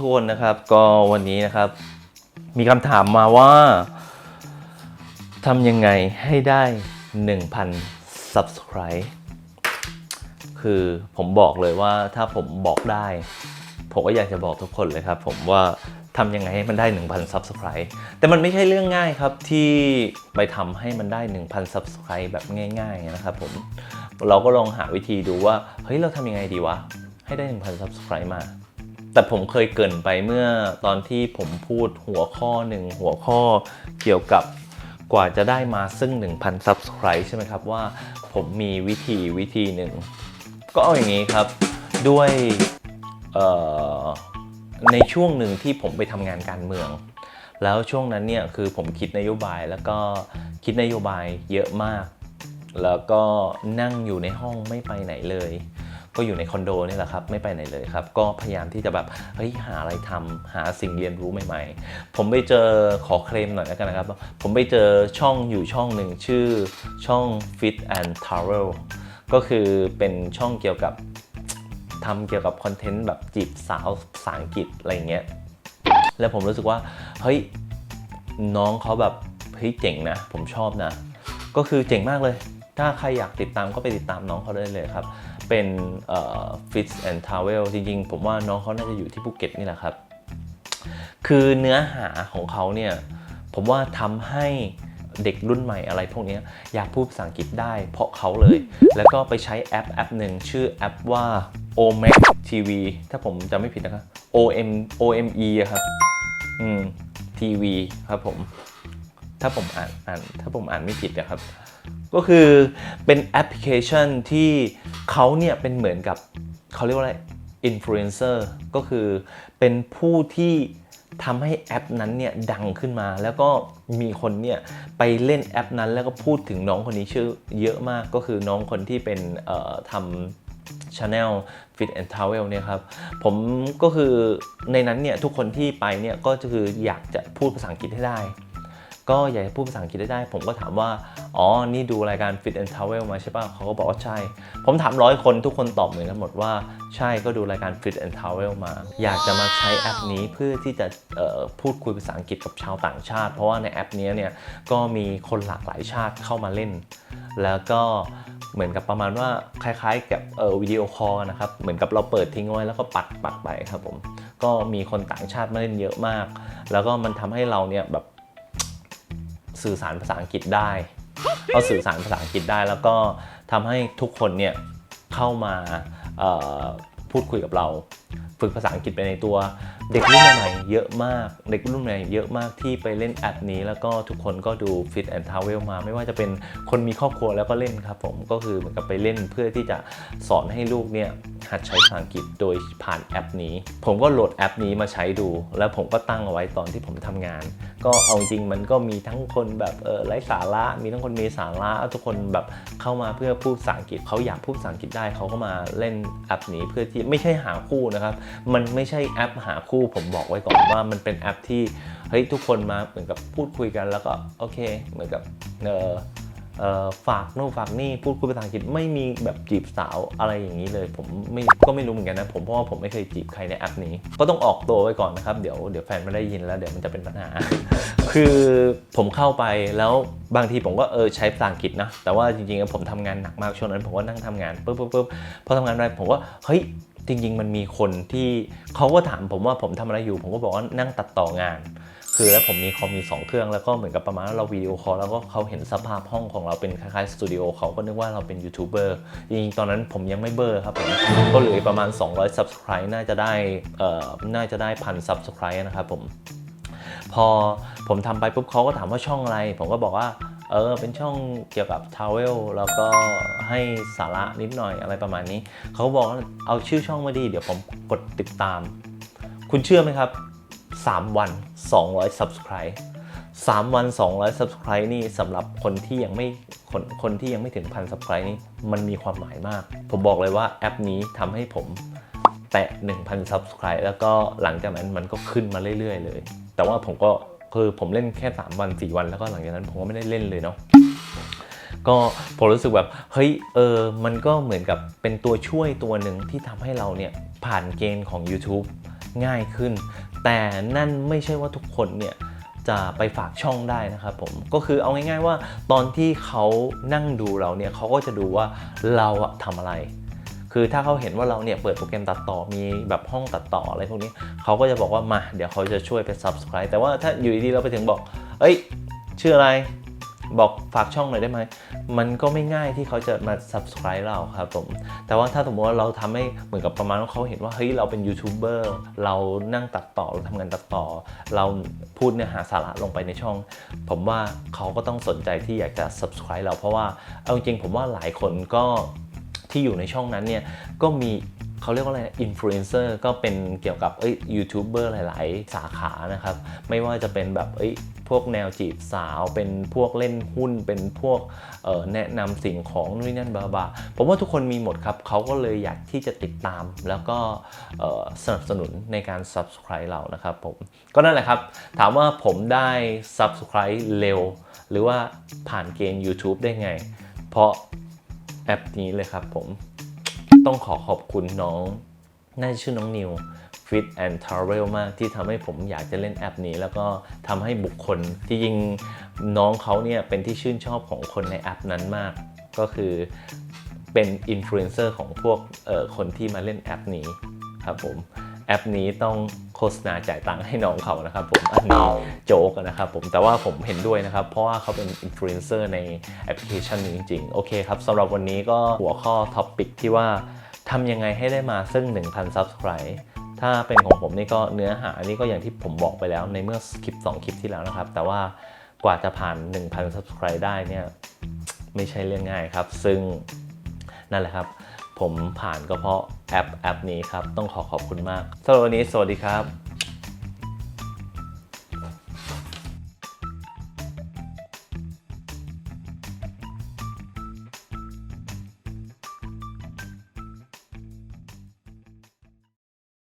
ทุกคนนะครับก็วันนี้นะครับ มีคำถามมาว่าทำยังไงให้ได้ 1,000 subscribe คือผมบอกเลยว่าถ้าผมบอกได้ ผมก็อยากจะบอกทุกคนเลยครับ ผมว่าทำยังไงให้มันได้ 1,000 subscribe แต่มันไม่ใช่เรื่องง่ายครับที่ไปทำให้มันได้ 1,000 subscribe แบบง่ายๆนะครับผมเราก็ลองหาวิธีดูว่าเฮ้ยเราทำยังไงดีวะให้ได้ 1,000 subscribe มา แต่ผมเคยเกินไปเมื่อตอนที่ผมพูดหัวข้อหนึ่งหัวข้อเกี่ยวกับกว่าจะได้มาซึ่ง 1,000 subscribe ใช่ไหมครับว่าผมมีวิธีวิธีหนึ่ง ก็เอาอย่างนี้ครับด้วยในช่วงหนึ่งที่ผมไปทำงานการเมือง แล้วช่วงนั้นเนี่ยคือผมคิดนโยบายแล้วก็คิดนโยบายเยอะมาก แล้วก็นั่งอยู่ในห้องไม่ไปไหนเลย ก็อยู่ในคอนโดนี่แหละครับไม่ไปไหนเลยครับ ก็พยายามที่จะแบบเฮ้ยหาอะไรทำหาสิ่งเรียนรู้ใหม่ ๆ ผมไปเจอขอเคลมหน่อยแล้วกันนะครับ ผมไปเจอช่องอยู่ช่องหนึ่งชื่อช่อง Fit and Travel ก็คือเป็นช่องเกี่ยวกับทำเกี่ยวกับคอนเทนต์แบบจีบสาวภาษาอังกฤษอะไรเงี้ยแล้วผมรู้สึกว่าเฮ้ยน้องเขาแบบเฮ้ยเจ๋งนะ ผมชอบนะ ก็คือเจ๋งมากเลย ถ้าใครอยากติดตามก็ไปติดตามน้องเขาได้เลยครับ เป็นเอ่อ Fit and Travel จริงๆ ผมว่าน้องเขาน่าจะอยู่ที่ภูเก็ตนี่แหละครับ คือเนื้อหาของเขาเนี่ย ผมว่าทำให้เด็กรุ่นใหม่อะไรพวกนี้อยากพูดภาษาอังกฤษได้เพราะเขาเลย แล้วก็ไปใช้แอปแอปหนึ่งชื่อแอปว่า OMAX TV ถ้าผมจำไม่ผิดนะครับ OM OME อะครับ อืม TV ครับผม ถ้าผมอ่านอ่านถ้าผมอ่านไม่ผิดนะครับ ก็คือเป็นแอปพลิเคชันที่เขาเนี่ยเป็นเหมือนกับเขาเรียกว่าอะไรอินฟลูเอนเซอร์ก็คือเป็นผู้ที่ทำให้แอปนั้นเนี่ยดังขึ้นมา แล้วก็มีคนเนี่ยไปเล่นแอปนั้น แล้วก็พูดถึงน้องคนนี้ชื่อเยอะมากก็คือน้องคนที่เป็นทำ Channel Fit and Travel เนี่ยครับผมก็คือในนั้นเนี่ยทุกคนที่ไปเนี่ยก็คืออยากจะพูดภาษาอังกฤษให้ได้ ก็อยากจะพูดภาษาอังกฤษได้ ผมก็ถามว่า อ๋อ นี่ดูรายการ Fit and Travel มาใช่ป่ะเขาก็บอกว่าใช่ ผมถามร้อยคนทุกคนตอบเหมือนกันหมดว่าใช่ก็ดูรายการ Fit and Travel มา อยากจะมาใช้แอปนี้เพื่อที่จะพูดคุยภาษาอังกฤษกับชาวต่างชาติ เพราะว่าในแอปนี้เนี่ยก็มีคนหลากหลายชาติเข้ามาเล่น แล้วก็เหมือนกับประมาณว่าคล้ายๆ กับวิดีโอคอลนะครับ เหมือนกับเราเปิดทิ้งไว้แล้วก็ปัดปัดไปครับผม ก็มีคนต่างชาติมาเล่นเยอะมาก แล้วก็มันทำให้เราเนี่ยแบบ สื่อสารภาษาอังกฤษได้เราสื่อสารภาษาอังกฤษได้ แล้วก็ทำให้ทุกคนเนี่ยเข้ามาพูดคุยกับเรา ฝึกภาษาอังกฤษไปในตัว เด็กรุ่นใหม่เยอะมาก เด็กรุ่นใหม่เยอะมากที่ไปเล่นแอปนี้ แล้วก็ทุกคนก็ดู Fit and Travel มา ไม่ว่าจะเป็นคนมีครอบครัวแล้วก็เล่นครับผมก็คือเหมือนกับไปเล่นเพื่อที่จะสอนให้ลูกเนี่ยหัดใช้ภาษาอังกฤษโดยผ่านแอปนี้ ผมก็โหลดแอปนี้มาใช้ดู แล้วผมก็ตั้งเอาไว้ตอนที่ผมทำงาน ก็เอาจริงมันก็มีทั้งคนแบบเออไร้สาระมีทั้งคนมีสาระทุกคนแบบเข้ามาเพื่อพูดภาษาอังกฤษเขาอยากพูดภาษาอังกฤษได้เขาก็มาเล่นแอปนี้เพื่อที่ไม่ใช่หาคู่นะครับมันไม่ใช่แอปหาคู่ผมบอกไว้ก่อนว่ามันเป็นแอปที่เฮ้ยทุกคนมาเหมือนกับพูดคุยกันแล้วก็โอเค เหมือนกับเออ ฝากโน่นฝากนี่พูดคุยภาษาอังกฤษไม่มีแบบจีบสาวอะไรอย่างนี้เลย ผมไม่ก็ไม่รู้เหมือนกันนะผมเพราะว่าผมไม่เคยจีบใครในแอปนี้ ก็ต้องออกตัวไว้ก่อนนะครับเดี๋ยวเดี๋ยวแฟนไม่ได้ยินแล้วเดี๋ยวมันจะเป็นปัญหา คือผมเข้าไปแล้วบางทีผมก็เออใช้ภาษาอังกฤษนะแต่ว่าจริงๆผมทำงานหนักมากช่วงนั้น ผมก็นั่งทำงานปุ๊บปุ๊บปุ๊บพอทำงานไปผมก็เฮ้ยจริง ๆ มันมีคนที่เขาก็ถามผมว่าผมทำอะไรอยู่ ผมก็บอกว่านั่งตัดต่องาน คือแล้วผมมีคอมมีสองเครื่องแล้วก็เหมือนกับประมาณเราวิดีโอคอลแล้วก็เขาเห็นสภาพห้องของเราเป็นคล้ายๆสตูดิโอเขาก็นึกว่าเราเป็นยูทูบเบอร์จริงๆตอนนั้นผมยังไม่เบอร์ครับผมก็เหลือประมาณ 200 subscribe น่าจะได้เอ่อน่าจะได้พัน subscribe นะครับผมพอผมทำไปปุ๊บเขาก็ถามว่าช่องอะไร ผมก็บอกว่าเออเป็นช่องเกี่ยวกับทาวเวลแล้วก็ให้สาระนิดหน่อยอะไรประมาณนี้ เขาบอกว่าเอาชื่อช่องมาดี เดี๋ยวผมกดติดตาม คุณเชื่อไหมครับ 3 วัน 200 subscribe 3 วัน 200 subscribe นี่สำหรับคนที่ยังไม่คนคนที่ยังไม่ถึงพัน subscribe นี่มันมีความหมายมาก ผมบอกเลยว่าแอปนี้ทำให้ผมแตะ 1,000 subscribe แล้วก็หลังจากนั้นมันก็ขึ้นมาเรื่อย ๆ เลย แต่ว่าผมก็คือผมเล่นแค่ 3 วัน 4 วันแล้วก็หลังจากนั้นผมก็ไม่ได้เล่นเลยเนาะก็ผมรู้สึกแบบเฮ้ยเออมันก็เหมือนกับเป็นตัวช่วยตัวหนึ่งที่ทำให้เราเนี่ยผ่านเกณฑ์ของ YouTube ง่ายขึ้น แต่นั่นไม่ใช่ว่าทุกคนเนี่ยจะไปฝากช่องได้นะครับผมก็คือเอาง่ายๆว่าตอนที่เขานั่งดูเราเนี่ยเขาก็จะดูว่าเราอะทำอะไร คือถ้าเขาเห็นว่าเราเนี่ยเปิดโปรแกรมตัดต่อมีแบบห้องตัดต่ออะไรพวกนี้เขาก็จะบอกว่ามาเดี๋ยวเขาจะช่วยไป subscribe แต่ว่าถ้าอยู่ดีๆเราไปถึงบอก เอ้ยชื่ออะไร บอกฝากช่องหน่อยได้ไหม มันก็ไม่ง่ายที่เขาจะมา subscribe เราครับผม แต่ว่าถ้าสมมติว่าเราทำให้เหมือนกับประมาณว่าเขาเห็นว่าเฮ้ยเราเป็นยูทูบเบอร์เรานั่งตัดต่อเราทำงานตัดต่อ เราพูดเนื้อหาสาระลงไปในช่อง ผมว่าเขาก็ต้องสนใจที่อยากจะ subscribe เราเพราะว่าเอาจริงผมว่าหลายคนก็ที่อยู่ในช่องนั้นเนี่ยก็มีเขาเรียกว่าอะไรอินฟลูเอนเซอร์ก็เป็นเกี่ยวกับเอ้ยยูทูบเบอร์หลาย ๆ สาขานะครับ ไม่ว่าจะเป็นแบบเอ้ย พวกแนวจีบสาว เป็นพวกเล่นหุ้น เป็นพวกเอ่อแนะนำสิ่งของนู่นนนั่นบาบาผมว่าทุกคนมีหมดครับ เขาก็เลยอยากที่จะติดตาม แล้วก็เอ่อสนับสนุนในการ subscribe เรานะครับผม ก็นั่นแหละครับ ถามว่าผมได้ subscribe เร็ว หรือว่าผ่านเกณฑ์ YouTube ได้ไง เพราะแอปนี้เลยครับผม ต้องขอขอบคุณน้องน่าจะชื่อน้องนิว Fit and Travel มากที่ทำให้ผมอยากจะเล่นแอปนี้ แล้วก็ทำให้บุคคลที่จริงน้องเขาเนี่ยเป็นที่ชื่นชอบของคนในแอปนั้นมาก ก็คือเป็นอินฟลูเอนเซอร์ของพวกคนที่มาเล่นแอปนี้ครับผมแอปนี้ต้องโฆษณาจ่ายตังค์ให้น้องเขานะครับผมอันนี้โจ๊กนะครับผมแต่ว่าผมเห็นด้วยนะครับ เพราะว่าเขาเป็นอินฟลูเอนเซอร์ในแอปพลิเคชันนี้จริง ๆ โอเคครับสำหรับวันนี้ก็หัวข้อท็อปปิกที่ว่าทำยังไงให้ได้มาซึ่ง 1,000 Subscribe ถ้าเป็นของผมนี่ก็เนื้อหานี่ก็อย่างที่ผมบอกไปแล้วในเมื่อคลิป 2 คลิปที่แล้วนะครับ แต่ว่ากว่าจะผ่าน 1,000 Subscribe ได้เนี่ยไม่ใช่เรื่องง่ายครับ ซึ่งนั่นแหละครับ ผมผ่านก็เพราะแอปแอปนี้ครับ ต้องขอขอบคุณมากสำหรับวันนี้สวัสดีครับ